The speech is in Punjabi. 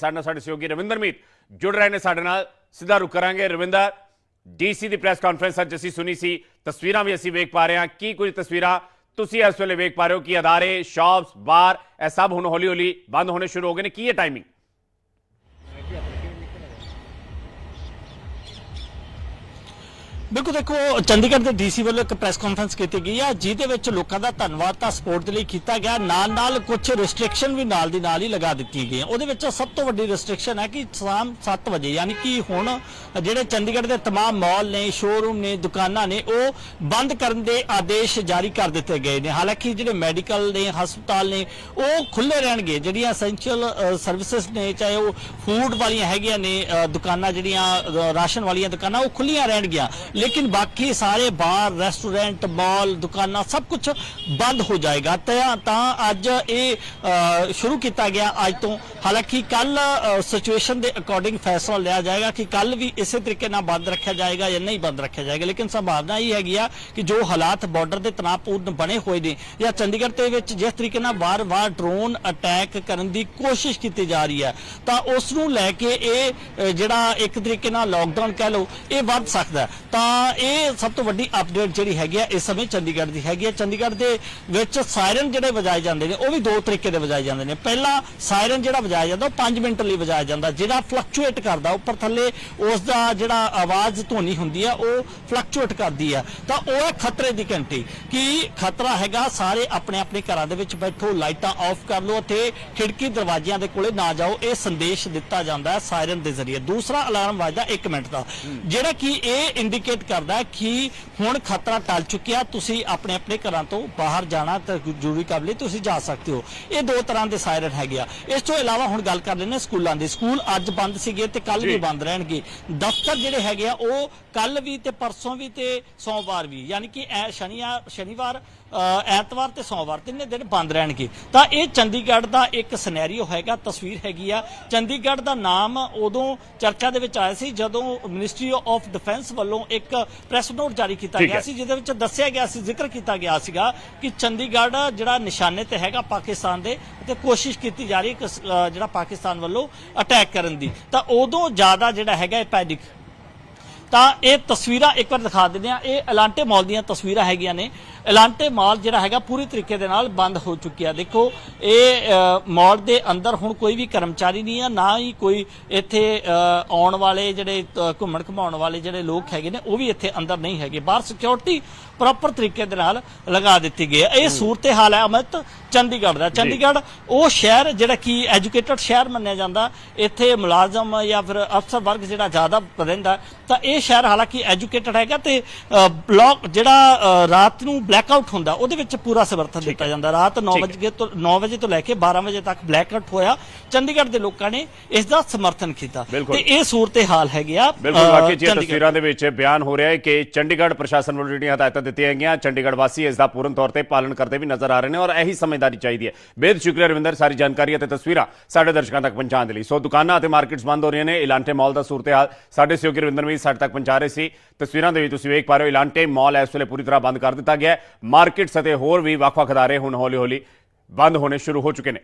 ਸਾਡੇ ਨਾਲ ਸਾਡੇ ਸਹਿਯੋਗੀ ਰਵਿੰਦਰ ਮੀਤ ਜੁੜ ਰਹੇ ਨੇ ਸਾਡੇ ਨਾਲ। ਸਿੱਧਾ ਰੁਕ ਕਰਾਂਗੇ। ਰਵਿੰਦਰ ਡੀਸੀ ਦੀ ਪ੍ਰੈਸ ਕਾਨਫਰੰਸ ਅੱਜ ਅਸੀਂ ਸੁਣੀ ਸੀ। ਤਸਵੀਰਾਂ ਵੀ ਅਸੀਂ ਵੇਖ ਪਾ ਰਹੇ ਹਾਂ। ਕੀ ਕੁਝ ਤਸਵੀਰਾਂ ਤੁਸੀਂ ਇਸ ਵੇਲੇ ਵੇਖ ਪਾ ਰਹੇ ਹੋ? ਕਿ ਅਦਾਰੇ ਸ਼ਾਪਸ ਬਾਰ ਇਹ ਸਭ ਹੁਣ ਹੌਲੀ ਹੌਲੀ ਬੰਦ ਹੋਣੇ ਸ਼ੁਰੂ ਹੋ ਗਏ ਨੇ। ਕੀ ਹੈ ਟਾਈਮਿੰਗ ਬਿਲਕੁਲ ਦੇਖੋ ਚੰਡੀਗੜ੍ਹ ਦੇ ਡੀਸੀ ਵੱਲੋਂ ਇੱਕ ਪ੍ਰੈਸ ਕਾਨਫਰੰਸ ਕੀਤੀ ਗਈ ਆ ਜਿਹਦੇ ਵਿੱਚ ਲੋਕਾਂ ਦਾ ਧੰਨਵਾਦ ਤਾਂ ਸਪੋਰਟ ਦੇ ਲਈ ਕੀਤਾ ਗਿਆ ਨਾਲ ਨਾਲ ਕੁਝ ਰੈਸਟ੍ਰਿਕਸ਼ਨ ਵੀ ਨਾਲ ਦੀ ਨਾਲ ਹੀ ਲਗਾ ਦਿੱਤੀਆਂ ਗਈਆਂ ਉਹਦੇ ਵਿੱਚ ਸਭ ਤੋਂ ਵੱਡੀ ਰੈਸਟ੍ਰਿਕਸ਼ਨ ਹੈ ਕਿ ਸ਼ਾਮ 7 ਵਜੇ ਯਾਨੀ ਕਿ ਹੁਣ ਜਿਹੜੇ ਚੰਡੀਗੜ੍ਹ ਦੇ तमाम ਮਾਲ ਨੇ ਸ਼ੋਰੂਮ ਨੇ ਦੁਕਾਨਾਂ ਨੇ ਉਹ ਬੰਦ ਕਰਨ ਦੇ ਆਦੇਸ਼ ਜਾਰੀ ਕਰ ਦਿੱਤੇ ਗਏ ਨੇ ਹਾਲਾਂਕਿ ਜਿਹੜੇ ਮੈਡੀਕਲ ਨੇ ਹਸਪਤਾਲ ਨੇ ਉਹ ਖੁੱਲੇ ਰਹਿਣਗੇ ਜਿਹੜੀਆਂ ਐਸੈਂਸ਼ੀਅਲ ਸਰਵਿਸਿਜ਼ ਨੇ ਚਾਹੇ ਉਹ ਫੂਡ ਵਾਲੀਆਂ ਹੈਗੀਆਂ ਨੇ ਅ, ਦੁਕਾਨਾਂ ਜਿਹੜੀਆਂ ਅ, ਰਾਸ਼ਨ ਵਾਲੀਆਂ ਦੁਕਾਨਾਂ ਉਹ ਖੁੱਲੀਆਂ ਰਹਿਣਗੀਆਂ ਲੇਕਿਨ ਬਾਕੀ ਸਾਰੇ ਬਾਰ ਰੈਸਟੋਰੈਂਟ ਮਾਲ ਦੁਕਾਨਾਂ ਸਭ ਕੁਝ ਬੰਦ ਹੋ ਜਾਏਗਾ ਤਾਂ ਅੱਜ ਇਹ ਸ਼ੁਰੂ ਕੀਤਾ ਗਿਆ ਅੱਜ ਤੋਂ ਹਾਲਾਂਕਿ ਕੱਲ ਸਿਚੁਏਸ਼ਨ ਦੇ ਅਕੋਰਡਿੰਗ ਫੈਸਲਾ ਲਿਆ ਜਾਏਗਾ ਕਿ ਕੱਲ ਵੀ ਇਸੇ ਤਰੀਕੇ ਨਾਲ ਬੰਦ ਰੱਖਿਆ ਜਾਏਗਾ ਜਾਂ ਨਹੀਂ ਬੰਦ ਰੱਖਿਆ ਜਾਏਗਾ ਲੇਕਿਨ ਸੰਭਾਵਨਾ ਇਹ ਹੈਗੀ ਆ ਕਿ ਜੋ ਹਾਲਾਤ ਬਾਰਡਰ ਦੇ ਤਣਾਅਪੂਰਨ ਬਣੇ ਹੋਏ ਨੇ ਜਾਂ ਚੰਡੀਗੜ੍ਹ ਦੇ ਵਿੱਚ ਜਿਸ ਤਰੀਕੇ ਨਾਲ ਵਾਰ-ਵਾਰ ਡਰੋਨ ਅਟੈਕ ਕਰਨ ਦੀ ਕੋਸ਼ਿਸ਼ ਕੀਤੀ ਜਾ ਰਹੀ ਹੈ ਤਾਂ ਉਸ ਨੂੰ ਲੈ ਕੇ ਇਹ ਜਿਹੜਾ ਇੱਕ ਤਰੀਕੇ ਨਾਲ ਲਾਕਡਾਊਨ ਕਹਿ ਲਓ ਇਹ ਵੱਧ ਸਕਦਾ ਤਾਂ ਇਹ ਸਭ ਤੋਂ ਵੱਡੀ ਅਪਡੇਟ ਜਿਹੜੀ ਹੈਗੀ ਆ ਇਸ ਸਮੇਂ ਚੰਡੀਗੜ੍ਹ ਦੀ ਹੈਗੀ ਹੈ ਚੰਡੀਗੜ੍ਹ ਦੇ ਵਿੱਚ ਸਾਇਰਨ ਜਿਹੜੇ ਵਜਾਏ ਜਾਂਦੇ ਨੇ, ਉਹ ਵੀ ਦੋ ਤਰੀਕੇ ਦੇ ਵਜਾਏ ਜਾਂਦੇ ਨੇ। ਪਹਿਲਾ ਸਾਇਰਨ ਜਿਹੜਾ ਵਜਾਇਆ ਜਾਂਦਾ, ਉਹ 5 ਮਿੰਟ ਲਈ ਵਜਾਇਆ ਜਾਂਦਾ, ਜਿਹੜਾ ਫਲਕਚੁਏਟ ਕਰਦਾ, ਉੱਪਰ ਥੱਲੇ ਉਸ ਦਾ ਜਿਹੜਾ ਆਵਾਜ਼ ਧੁਨੀ ਹੁੰਦੀ ਆ, ਉਹ ਫਲਕਚੁਏਟ ਕਰਦੀ ਆ। ਤਾਂ ਉਹ ਹੈ ਖਤਰੇ ਦੀ ਘੰਟੀ, ਕਿ ਖਤਰਾ ਹੈਗਾ, ਸਾਰੇ ਆਪਣੇ ਆਪਣੇ ਘਰਾਂ ਦੇ ਵਿੱਚ ਬੈਠੋ, ਲਾਈਟਾਂ ਆਫ ਕਰ ਲਓ ਤੇ ਖਿੜਕੀ ਦਰਵਾਜ਼ਿਆਂ ਦੇ ਕੋਲੇ ਨਾ ਜਾਓ। ਇਹ ਸੰਦੇਸ਼ ਦਿੱਤਾ ਜਾਂਦਾ ਹੈ ਸਾਇਰਨ ਦੇ ਜ਼ਰੀਏ। ਦੂਸਰਾ ਅਲਾਰਮ ਵੱਜਦਾ 1 ਮਿੰਟ ਦਾ, ਜਿਹੜਾ ਕਿ ਇਹ ਇੰਡੀਕੇਟ ਕਰਦਾ ਹੈ ਕਿ ਹੁਣ ਖਤਰਾ ਟਲ ਚੁੱਕਿਆ ਤੁਸੀਂ ਆਪਣੇ ਆਪਣੇ ਘਰਾਂ ਤੋਂ ਬਾਹਰ ਜਾਣਾ ਤੇ ਜ਼ਰੂਰੀ ਕੰਮ ਲਈ ਤੁਸੀਂ ਜਾ ਸਕਦੇ ਹੋ। ਇਹ ਦੋ ਤਰ੍ਹਾਂ ਦੇ ਸਾਇਰਨ ਹੈਗੇ ਆ। ਇਸ ਤੋਂ ਇਲਾਵਾ ਹੁਣ ਗੱਲ ਕਰ ਹਾਂ ਸਕੂਲਾਂ ਦੀ। ਸਕੂਲ ਅੱਜ ਬੰਦ ਸੀਗੇ ਤੇ ਕੱਲ ਵੀ। ਬੰਦ ਰਹਿਣਗੇ। ਦਫ਼ਤਰ ਜਿਹੜੇ ਹੈਗੇ ਆ ਉਹ ਕੱਲ ਵੀ ਤੇ ਪਰਸੋਂ ਵੀ ਤੇ ਸੋਮਵਾਰ ਵੀ ਯਾਨੀ ਕਿ ਐ ਸ਼ਨੀਵਾਰ ਐਤਵਾਰ ਤੇ ਸੋਮਵਾਰ ਤਿੰਨੇ ਦਿਨ ਬੰਦ ਰਹਿਣਗੇ। ਤਾਂ ਇਹ ਚੰਡੀਗੜ੍ਹ ਦਾ ਇੱਕ ਸਿਨੈਰੀਓ ਹੈਗਾ ਤਸਵੀਰ ਹੈਗੀ ਆ। ਚੰਡੀਗੜ੍ਹ ਦਾ ਨਾਮ ਉਦੋਂ ਚਰਚਾ ਦੇ ਵਿੱਚ ਆਇਆ ਸੀ ਜਦੋਂ ਮਿਨਿਸਟਰੀ ਆਫ ਡਿਫੈਂਸ ਵੱਲੋਂ ਇੱਕ ਪ੍ਰੈਸ ਨੋਟ ਜਾਰੀ ਕੀਤਾ ਗਿਆ। ਸੀ ਜਿਹਦੇ ਵਿੱਚ ਦੱਸਿਆ ਗਿਆ ਸੀ ਜ਼ਿਕਰ ਕੀਤਾ ਗਿਆ ਸੀਗਾ ਕਿ ਚੰਡੀਗੜ੍ਹ ਜਿਹੜਾ ਨਿਸ਼ਾਨੇ ਤੇ ਹੈਗਾ ਪਾਕਿਸਤਾਨ ਦੇ ਤੇ ਕੋਸ਼ਿਸ਼ ਕੀਤੀ ਜਾ ਰਹੀ ਹੈ ਜਿਹੜਾ ਪਾਕਿਸਤਾਨ ਵੱਲੋਂ ਅਟੈਕ ਕਰਨ ਦੀ। ਤਾਂ ਉਦੋਂ ਜ਼ਿਆਦਾ ਜਿਹੜਾ ਹੈਗਾ ਇਹ ਪੈਨਿਕ ਤਾਂ ਇਹ ਤਸਵੀਰਾਂ ਇੱਕ ਵਾਰ ਦਿਖਾ ਦਿੰਦੇ ਆ ਇਹ ਐਲਾਂਟੇ ਮਾਲ ਦੀਆਂ ਤਸਵੀਰਾਂ ਹੈਗੀਆਂ ਨੇ। ਐਲਾਂਟੇ ਮਾਲ ਜਿਹੜਾ ਹੈਗਾ ਪੂਰੀ ਤਰੀਕੇ ਦੇ ਨਾਲ ਬੰਦ ਹੋ ਚੁੱਕਿਆ। ਦੇਖੋ ਇਹ ਮਾਲ ਦੇ ਅੰਦਰ ਹੁਣ ਕੋਈ ਵੀ ਕਰਮਚਾਰੀ ਨਹੀਂ ਆ ਨਾ ਹੀ ਕੋਈ ਇੱਥੇ ਆਉਣ ਵਾਲੇ ਜਿਹੜੇ ਘੁੰਮਣ ਘਮਾਉਣ ਵਾਲੇ ਜਿਹੜੇ ਲੋਕ ਹੈਗੇ ਨੇ ਉਹ ਵੀ ਇੱਥੇ ਅੰਦਰ ਨਹੀਂ ਹੈਗੇ। ਬਾਹਰ ਸਿਕਿਉਰਿਟੀ ਪ੍ਰੋਪਰ ਤਰੀਕੇ ਦੇ ਨਾਲ ਲਗਾ ਦਿੱਤੀ ਗਈ ਹੈ। ਇਹ ਸੂਰਤ ਹਾਲ ਹੈ ਅਮਿਤ ਚੰਡੀਗੜ੍ਹ ਦਾ ਚੰਡੀਗੜ੍ਹ ਉਹ ਸ਼ਹਿਰ ਜਿਹੜਾ ਕਿ ਐਜੂਕੇਟਡ ਸ਼ਹਿਰ ਮੰਨਿਆ ਜਾਂਦਾ ਇੱਥੇ ਮੁਲਾਜ਼ਮ ਜਾਂ ਫਿਰ ਅਫਸਰ ਵਰਗ ਜਿਹੜਾ ਜ਼ਿਆਦਾ ਰਹਿੰਦਾ ਤਾਂ ਇਹ ਸ਼ਹਿਰ ਹਾਲਾਂਕਿ ਐਜੂਕੇਟਡ ਹੈਗਾ ਤੇ ਬਲੌਕ ਜਿਹੜਾ ਰਾਤ ਨੂੰ ਬਲੈਕਆਊਟ ਹੁੰਦਾ ਉਹਦੇ ਵਿੱਚ ਪੂਰਾ ਸਮਰਥਨ ਦਿੱਤਾ ਜਾਂਦਾ ਰਾਤ 9 ਠੀਕ ਹੈ। ਵਜੇ ਤੋਂ 9 ਵਜੇ ਤੋਂ ਲੈ ਕੇ 12 ਵਜੇ ਤੱਕ ਬਲੈਕਆਊਟ ਹੋਇਆ ਚੰਡੀਗੜ੍ਹ ਦੇ ਲੋਕਾਂ ਨੇ ਇਸ ਦਾ ਸਮਰਥਨ ਕੀਤਾ। ਤੇ ਇਹ ਸੂਰਤ ਹਾਲ ਹੈਗੀ ਆ ਬਿਲਕੁਲ ਵਾਕਈ ਜੀ। ਤਸਵੀਰਾਂ ਦੇ ਵਿੱਚ ਬਿਆਨ ਹੋ ਰਿਹਾ ਹੈ ਕਿ ਚੰਡੀਗੜ੍ਹ ਪ੍ਰਸ਼ਾਸਨ ਵੱਲੋਂ ਜਿਹੜੀਆਂ ਹਦਾਇਤਾਂ ਦਿੱਤੀਆਂ ਗਈਆਂ ਚੰਡੀਗੜ੍ਹ ਵਾਸੀ ਇਸ ਦਾ ਪੂਰਨ ਤੌਰ ਤੇ ਪਾਲਣ ਕਰਦੇ ਵੀ ਨਜ਼ਰ ਆ ਰਹੇ ਨੇ ਔਰ ਇਹੀ ਸਮਝਦਾਰੀ ਚਾਹੀਦੀ ਹੈ। ਬੇਦ ਸ਼ੁਕਰੀਆ ਰਵਿੰਦਰ, ਸਾਰੀ ਜਾਣਕਾਰੀ ਅਤੇ ਤਸਵੀਰਾਂ ਸਾਡੇ ਦਰਸ਼ਕਾਂ ਤੱਕ ਪਹੁੰਚਾਉਣ ਦੇ ਲਈ। ਸੋ ਦੁਕਾਨਾਂ ਅਤੇ ਮਾਰਕੀਟਸ ਬੰਦ ਹੋ ਰਹੀਆਂ ਨੇ। ਇਲਾਂਟੇ ਮਾਲ ਦਾ ਸੂਰਤ-ਹਾਲ ਸਾਡੇ ਸਹਿਯੋਗੀ ਰਵਿੰਦਰ ਵੀ ਸਾਡੇ ਤੱਕ ਪਹੁੰਚਾ ਰਹੇ ਸੀ। ਤਸਵੀਰਾਂ ਦੇ ਵਿੱਚ ਤੁਸੀਂ ਵੇਖ ਪਾ ਰਹੇ ਹੋ ਇਲਾਂਟੇ ਮਾਲ ਇਸ ਵੇਲੇ ਪੂਰੀ ਤਰ੍ਹਾਂ ਬੰਦ ਕਰ ਦਿੱਤਾ ਗਿਆ ਹੈ। ਮਾਰਕੀਟਸ ਅਤੇ ਹੋਰ ਵੀ ਵੱਖ-ਵੱਖ ਅਦਾਰੇ ਹੁਣ ਹੌਲੀ-ਹੌਲੀ ਬੰਦ ਹੋਣੇ ਸ਼ੁਰੂ ਹੋ ਚੁੱਕੇ ਨੇ।